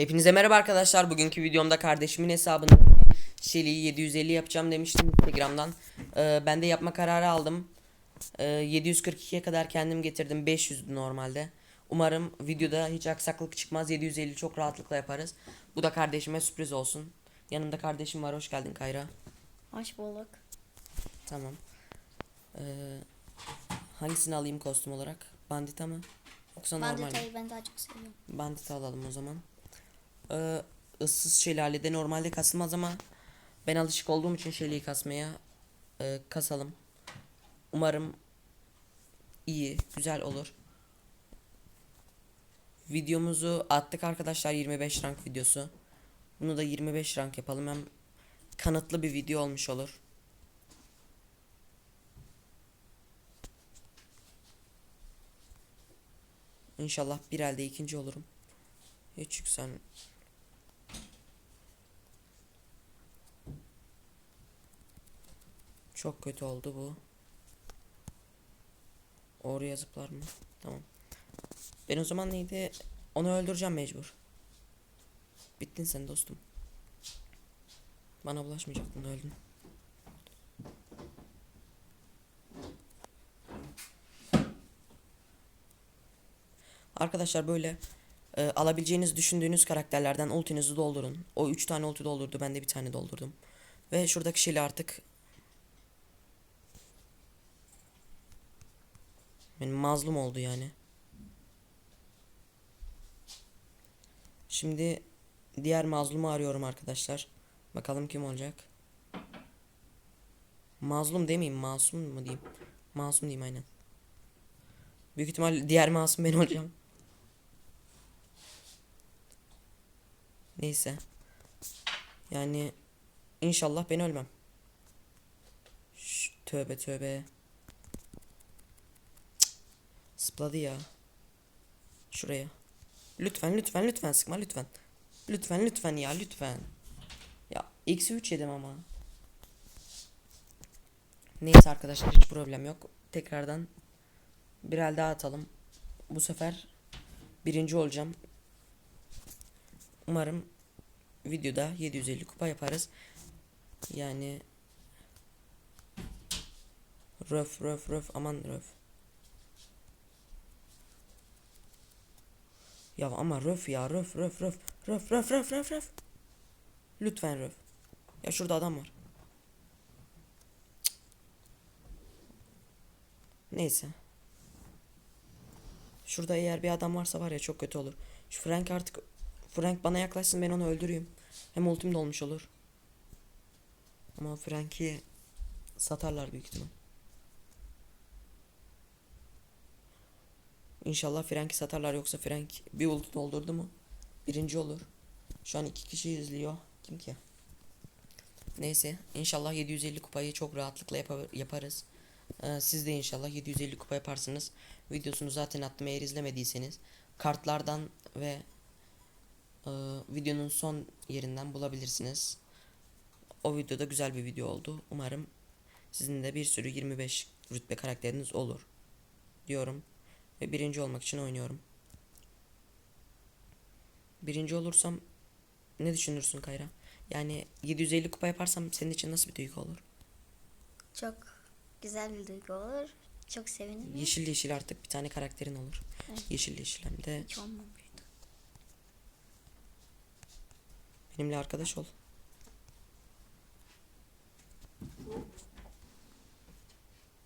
Hepinize merhaba arkadaşlar. Bugünkü videomda kardeşimin hesabında Shelly'yi 750 yapacağım demiştim Instagram'dan. Ee, ben de yapma kararı aldım. Ee, 742'ye kadar kendim getirdim. 500'dü normalde. Umarım videoda hiç aksaklık çıkmaz. 750 çok rahatlıkla yaparız. Bu da kardeşime sürpriz olsun. Yanımda kardeşim var. Hoş geldin Kayra. Hoş bulduk. Tamam. Ee, hangisini alayım kostüm olarak? Bandita mı? Yoksa normal mi? Banditayı ben daha çok seviyorum. Bandit alalım o zaman. Ee, ıssız şelalede normalde kasılmaz ama ben alışık olduğum için şeliği kasmaya e, kasalım. Umarım iyi, güzel olur. Videomuzu attık arkadaşlar 25 rank videosu. Bunu da 25 rank yapalım hem kanıtlı bir video olmuş olur. İnşallah bir elde ikinci olurum. Hiç yüksen. Çok kötü oldu bu. Oraya zıplar mı? Tamam. Ben o zaman neydi? Onu öldüreceğim mecbur. Bittin sen dostum. Bana bulaşmayacaktın öldün. Arkadaşlar böyle e, alabileceğiniz düşündüğünüz karakterlerden ultinizi doldurun. O 3 tane ulti doldurdu. Ben de bir tane doldurdum. Ve şuradaki şeyle artık benim mazlum oldu yani. Şimdi diğer mazlumu arıyorum arkadaşlar. Bakalım kim olacak. Mazlum demeyeyim, masum mu diyeyim? Masum diyeyim aynen. Büyük ihtimal diğer masum ben olacağım. Neyse. Yani inşallah ben ölmem. Şş, tövbe tövbe. Zıpladı ya. Şuraya. Lütfen lütfen lütfen sıkma lütfen. Lütfen lütfen ya lütfen. Ya eksi 3 yedim ama. Neyse arkadaşlar hiç problem yok. Tekrardan bir el daha atalım. Bu sefer birinci olacağım. Umarım videoda 750 kupa yaparız. Yani röf röf röf aman röf. Ya ama röf ya röf röf röf röf röf röf röf röf. Lütfen röf. Ya şurada adam var. Neyse. Şurada eğer bir adam varsa var ya çok kötü olur. Şu Frank artık Frank bana yaklaşsın ben onu öldüreyim. Hem ultim de olmuş olur. Ama Frank'i satarlar büyük ihtimal. İnşallah Frank'i satarlar yoksa Frank bir ulti doldurdu mu birinci olur. Şu an iki kişi izliyor. Kim ki? Neyse inşallah 750 kupayı çok rahatlıkla yapa- yaparız. Ee, siz de inşallah 750 kupa yaparsınız. Videosunu zaten attım eğer izlemediyseniz. Kartlardan ve e, videonun son yerinden bulabilirsiniz. O videoda güzel bir video oldu. Umarım sizin de bir sürü 25 rütbe karakteriniz olur. Diyorum. Ve birinci olmak için oynuyorum. Birinci olursam ne düşünürsün Kayra? Yani 750 kupa yaparsam senin için nasıl bir duygu olur? Çok güzel bir duygu olur. Çok sevinirim. Yeşil yeşil artık bir tane karakterin olur. Evet. Yeşil yeşil hem de Hiç olmamıştı. benimle arkadaş ol.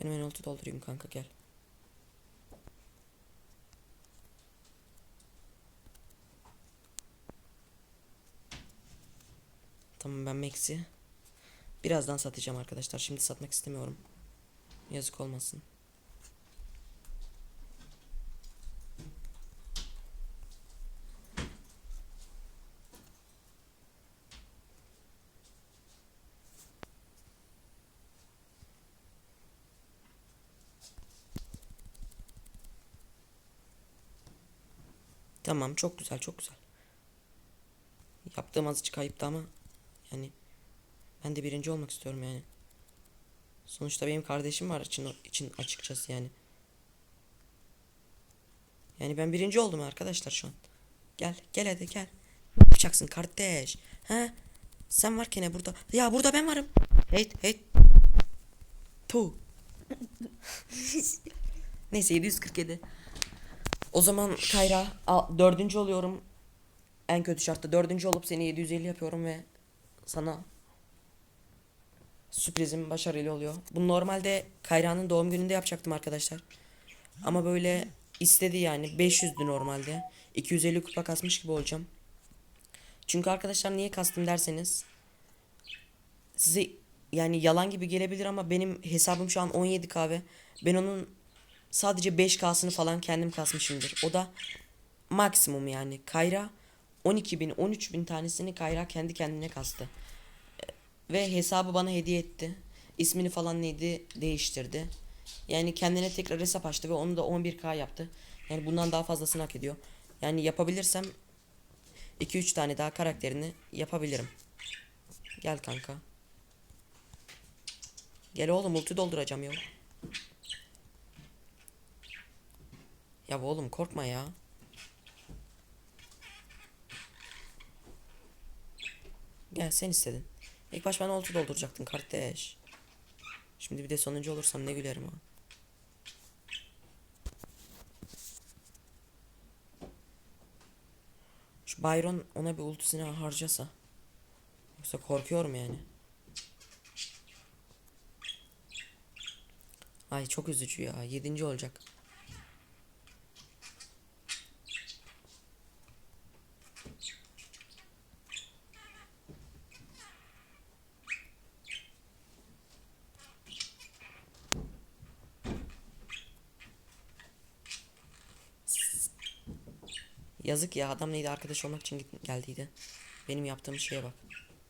Benim en ulti doldurayım kanka gel. Tamam ben Max'i birazdan satacağım arkadaşlar. Şimdi satmak istemiyorum. Yazık olmasın. Tamam çok güzel çok güzel. Yaptığım azıcık ayıptı ama yani ben de birinci olmak istiyorum yani. Sonuçta benim kardeşim var için, için açıkçası yani. Yani ben birinci oldum arkadaşlar şu an. Gel gel hadi gel. Ne yapacaksın kardeş? He? Sen varken burada. Ya burada ben varım. Hey hey. Tu. Neyse 747. O zaman Kayra dördüncü oluyorum. En kötü şartta dördüncü olup seni 750 yapıyorum ve sana sürprizim başarılı oluyor. Bunu normalde Kayra'nın doğum gününde yapacaktım arkadaşlar. Ama böyle istedi yani 500'dü normalde. 250 kupa kasmış gibi olacağım. Çünkü arkadaşlar niye kastım derseniz size yani yalan gibi gelebilir ama benim hesabım şu an 17 kahve. Ben onun sadece 5K'sını falan kendim kasmışımdır. O da maksimum yani. Kayra 12 bin 13 bin tanesini Kayra kendi kendine kastı. Ve hesabı bana hediye etti. İsmini falan neydi değiştirdi. Yani kendine tekrar hesap açtı ve onu da 11K yaptı. Yani bundan daha fazlasını hak ediyor. Yani yapabilirsem 2-3 tane daha karakterini yapabilirim. Gel kanka. Gel oğlum ulti dolduracağım ya. Ya oğlum korkma ya. Gel sen istedin. İlk baş bana ulti dolduracaktın kardeş. Şimdi bir de sonuncu olursam ne gülerim ha. Şu Byron ona bir ultisini harcasa. Yoksa korkuyorum yani. Ay çok üzücü ya. Yedinci olacak. Yazık ya adam neydi arkadaş olmak için geldiydi. Benim yaptığım şeye bak.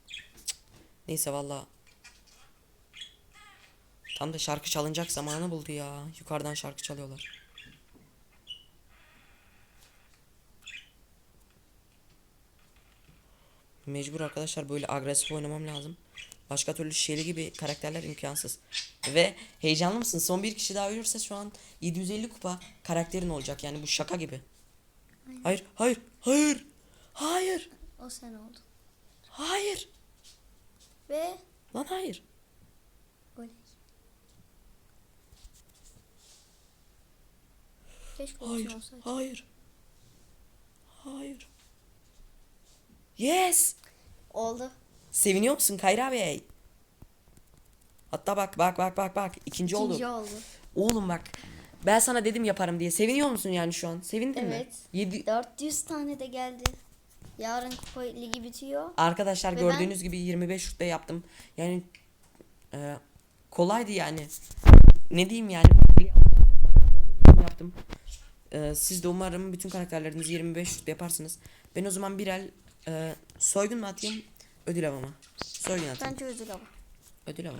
Cık. Neyse valla. Tam da şarkı çalınacak zamanı buldu ya. Yukarıdan şarkı çalıyorlar. Mecbur arkadaşlar böyle agresif oynamam lazım. Başka türlü Shelly gibi karakterler imkansız. Ve heyecanlı mısın? Son bir kişi daha ölürse şu an 750 kupa karakterin olacak. Yani bu şaka gibi. Hayır, hayır, hayır. Hayır, O sen oldu. hayır. Ve Lan hayır. Keşke Hayır, olsaydı. hayır. Hayır. Yes. Oldu. Seviniyor musun Kayra Bey? Hatta bak bak bak bak bak ikinci, oldu. İkinci oldu. Oğlum bak. Ben sana dedim yaparım diye. Seviniyor musun yani şu an? Sevindin mi? Evet. Yedi... 400 tane de geldi. Yarın kupa ligi bitiyor. Arkadaşlar Ve gördüğünüz gibi 25 şutta yaptım. Yani e, kolaydı yani. Ne diyeyim yani? yaptım. E, siz de umarım bütün karakterlerinizi 25 şut yaparsınız. Ben o zaman bir el e, soygun mu atayım? Ödül avı mı? Soygun atayım. Bence ödül ama. Ödül avı.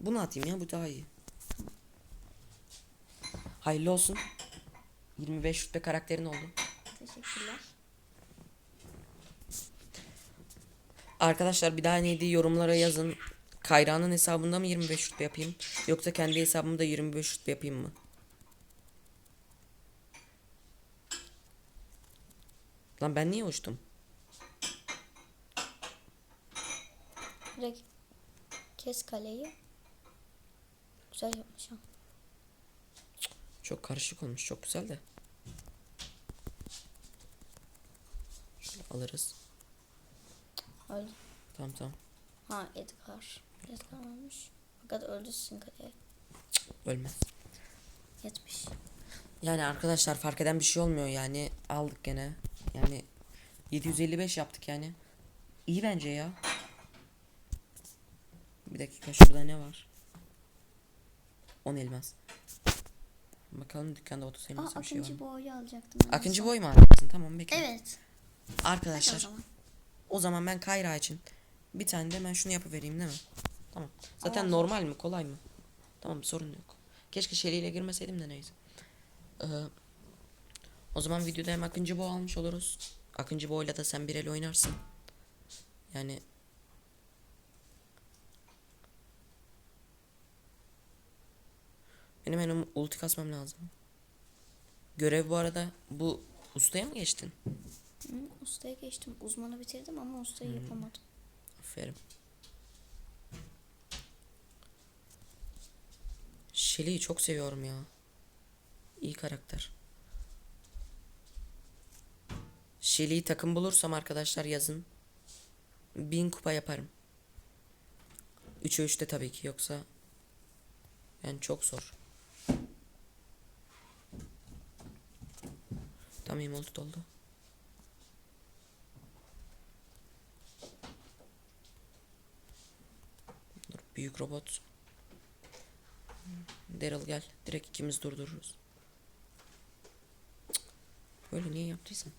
Bunu atayım ya bu daha iyi. Hayırlı olsun. 25 şutta karakterin oldu. Teşekkürler. Arkadaşlar bir daha neydi yorumlara yazın. Kayra'nın hesabında mı 25 şut yapayım? Yoksa kendi hesabımda 25 şut yapayım mı? Lan ben niye uçtum? Direkt kes kaleyi. Güzel yapmış ha. Çok karışık olmuş. Çok güzel de. Şöyle alırız. Öldü. Tamam tamam. Ha Edgar. Edgar olmuş. Fakat öldürsün kaleye. Ölmez. Yetmiş. Yani arkadaşlar fark eden bir şey olmuyor yani. Aldık gene. Yani 755 yaptık yani. İyi bence ya. Bir dakika şurada ne var? 10 elmas. Bakalım dükkanda 30 Aa elmas bir şey var Akıncı boyu alacaktım. ben. Akıncı boy mu alacaksın? Tamam bekle. Evet. Hadi o Arkadaşlar zaman. o zaman ben Kayra için bir tane de ben şunu yapıvereyim değil mi? Tamam. Zaten Tamam. normal mi? Kolay mı? Tamam sorun yok. Keşke ile girmeseydim de neyse. Ee, o zaman videoda hem Akıncı Boy almış oluruz. Akıncı Boy'la da sen bir el oynarsın. Yani Benim hemen ulti kasmam lazım. Görev bu arada bu Ustaya mı geçtin? Hı, ustaya geçtim. Uzmanı bitirdim ama ustayı yapamadım. Aferin. Shelly'i çok seviyorum ya. İyi karakter. Shelly'i takım bulursam arkadaşlar yazın. Bin kupa yaparım. 3'e 3'te tabii ki yoksa yani çok zor. Tamam emote doldu. Dur, büyük robot. Daryl gel. Direkt ikimiz durdururuz. Böyle niye yaptıysam.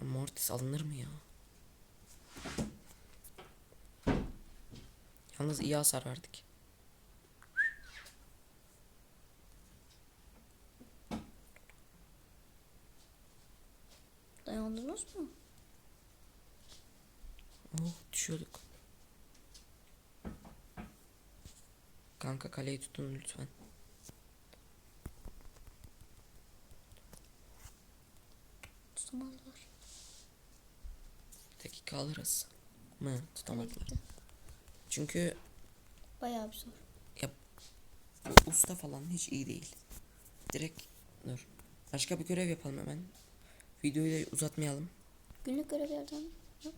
Ama Mortis alınır mı ya? Yalnız iyi hasar verdik. Dayandınız mı? Oh düşüyorduk. Kanka kaleyi tutun lütfen. Tutamazlar. Dakika alırız. Mı? Tutamadılar. Çünkü Bayağı bir zor. bu usta falan hiç iyi değil. Direkt dur. Başka bir görev yapalım hemen. Videoyu da uzatmayalım. Günlük görevlerden yok.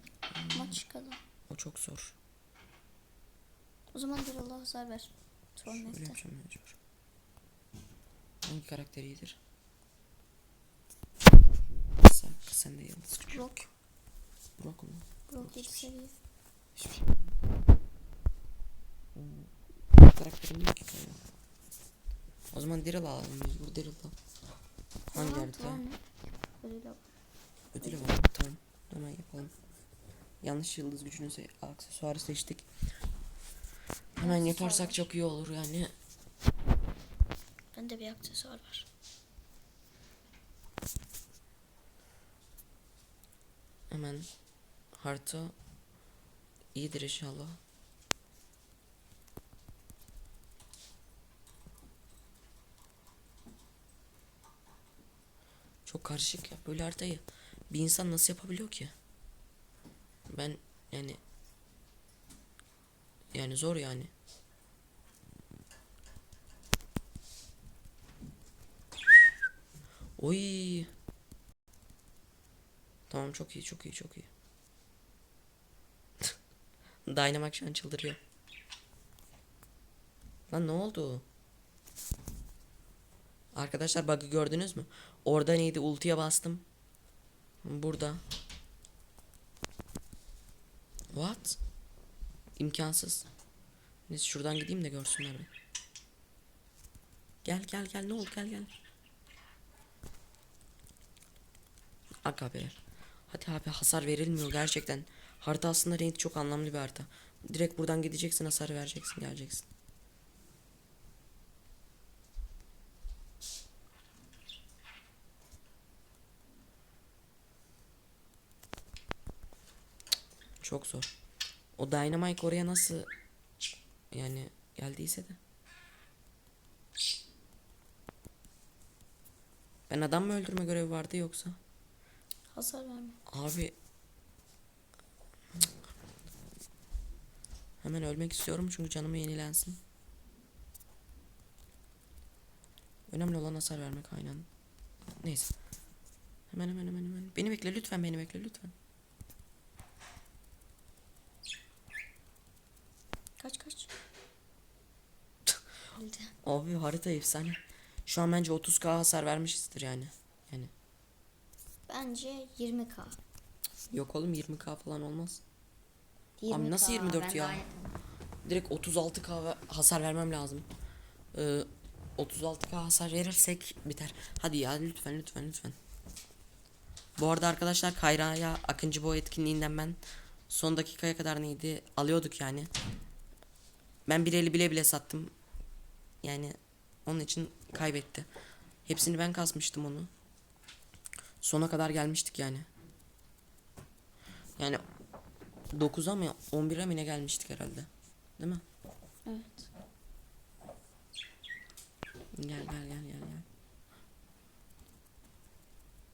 Maç kazan. O çok zor. O zaman bir Allah hasar ver. Hangi karakter iyidir? Sen, sen de yıldız. Brock. Brock mu? Brock 7 seviye. Hiçbir şey. Hmm. Karakterim yok ki. O zaman Daryl alalım biz bu Daryl'da. Hangi Tamam, harita? tamam. Öyle de- Ödülü var. Tamam. Hemen yapalım. Yanlış yıldız gücünü se aksesuarı seçtik. Hemen Aksesuar yaparsak var. çok iyi olur yani. Bende bir aksesuar var. Hemen harita iyidir inşallah. Çok karışık ya böyle haritayı bir insan nasıl yapabiliyor ki? Ben yani yani zor yani. Oy. Tamam çok iyi çok iyi çok iyi. Dynamax şu an çıldırıyor. Lan ne oldu? Arkadaşlar bug'ı gördünüz mü? Orada neydi? Ultiye bastım. Burada. What? İmkansız. Neyse şuradan gideyim de görsünler beni. Gel gel gel ne oldu gel gel. Aga be. Hadi abi hasar verilmiyor gerçekten. Harita aslında renk çok anlamlı bir harita. Direkt buradan gideceksin hasar vereceksin geleceksin. Çok zor. O Dynamite oraya nasıl yani geldiyse de. Ben adam mı öldürme görevi vardı yoksa? Hasar verme. Abi Hemen ölmek istiyorum çünkü canımı yenilensin. Önemli olan hasar vermek aynen. Neyse. Hemen hemen hemen hemen. Beni bekle lütfen beni bekle lütfen. Öldü. Abi harita efsane. Şu an bence 30k hasar vermişizdir yani. Yani Bence 20k. yok oğlum 20k falan olmaz. 20K, nasıl 24 ben ya? daha yakınım. Direkt 36k ve- hasar vermem lazım. Ee, 36k hasar verirsek biter. Hadi ya lütfen lütfen lütfen. Bu arada arkadaşlar Kayra'ya Akıncı Boy etkinliğinden ben son dakikaya kadar neydi alıyorduk yani. Ben bir eli bile bile sattım. Yani onun için kaybetti. Hepsini ben kasmıştım onu. Sona kadar gelmiştik yani. Yani 9'a mı 11'e mi ne gelmiştik herhalde. Değil mi? Evet. Gel gel gel gel gel.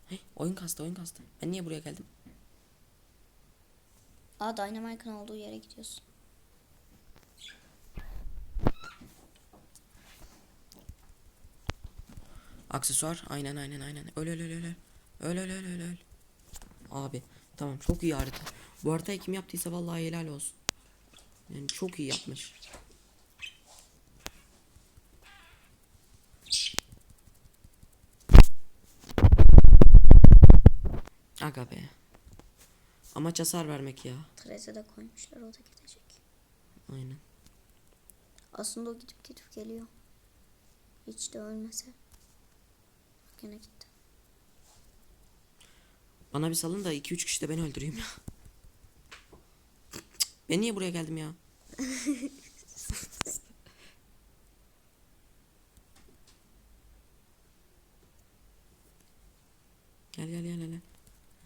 Hey, oyun kastı oyun kastı. Ben niye buraya geldim? Aa Dynamite'ın olduğu yere gidiyorsun. Aksesuar. Aynen aynen aynen. Öl öl öl öl. öl. Öl öl öl öl. Abi tamam çok iyi harita. Bu haritayı kim yaptıysa vallahi helal olsun. Yani çok iyi yapmış. Aga be. Amaç hasar vermek ya. Treze de koymuşlar o da gidecek. Aynen. Aslında o gidip gidip geliyor. Hiç de ölmese. Gene gitti. Bana bir salın da 2-3 kişi de beni öldüreyim ya. Ben niye buraya geldim ya? gel gel gel gel.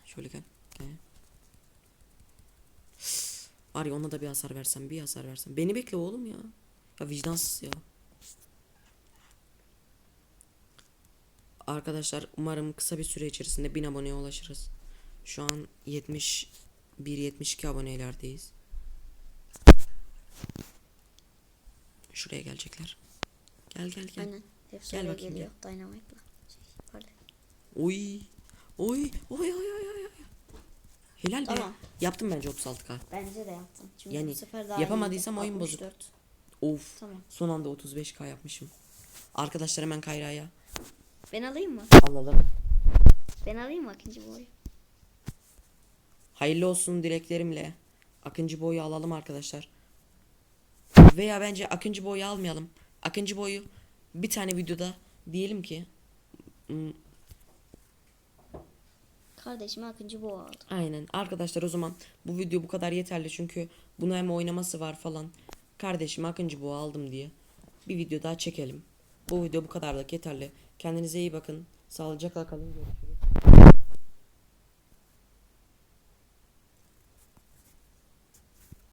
Şöyle gel. gel. Var ya ona da bir hasar versem bir hasar versem. Beni bekle oğlum ya. Ya vicdansız ya. Arkadaşlar umarım kısa bir süre içerisinde 1000 aboneye ulaşırız. Şu an 71-72 abonelerdeyiz. Şuraya gelecekler. Gel gel gel. Aynen. Hepsi Gel bakayım, geliyor. Dynamite'la. Şey, pardon. Oy. Oy. Oy oy oy oy. Helal be. Tamam. Yaptım bence 36k. Bence de yaptın. Çünkü Yani bu sefer daha yapamadıysam iyiydi. oyun bozuk. 64. Of. Tamam. Son anda 35k yapmışım. Arkadaşlar hemen Kayra'ya Ben alayım mı? alalım. Ben alayım mı ikinci boyu? Hayırlı olsun dileklerimle. Akıncı boyu alalım arkadaşlar. Veya bence Akıncı boyu almayalım. Akıncı boyu bir tane videoda diyelim ki hmm, Kardeşime akıncı boğa aldım. aynen arkadaşlar o zaman bu video bu kadar yeterli çünkü bunu hem oynaması var falan. Kardeşim Akıncı boyu aldım diye bir video daha çekelim. Bu video bu kadarlık yeterli. Kendinize iyi bakın. Sağlıcakla kalın. Görüşürüz.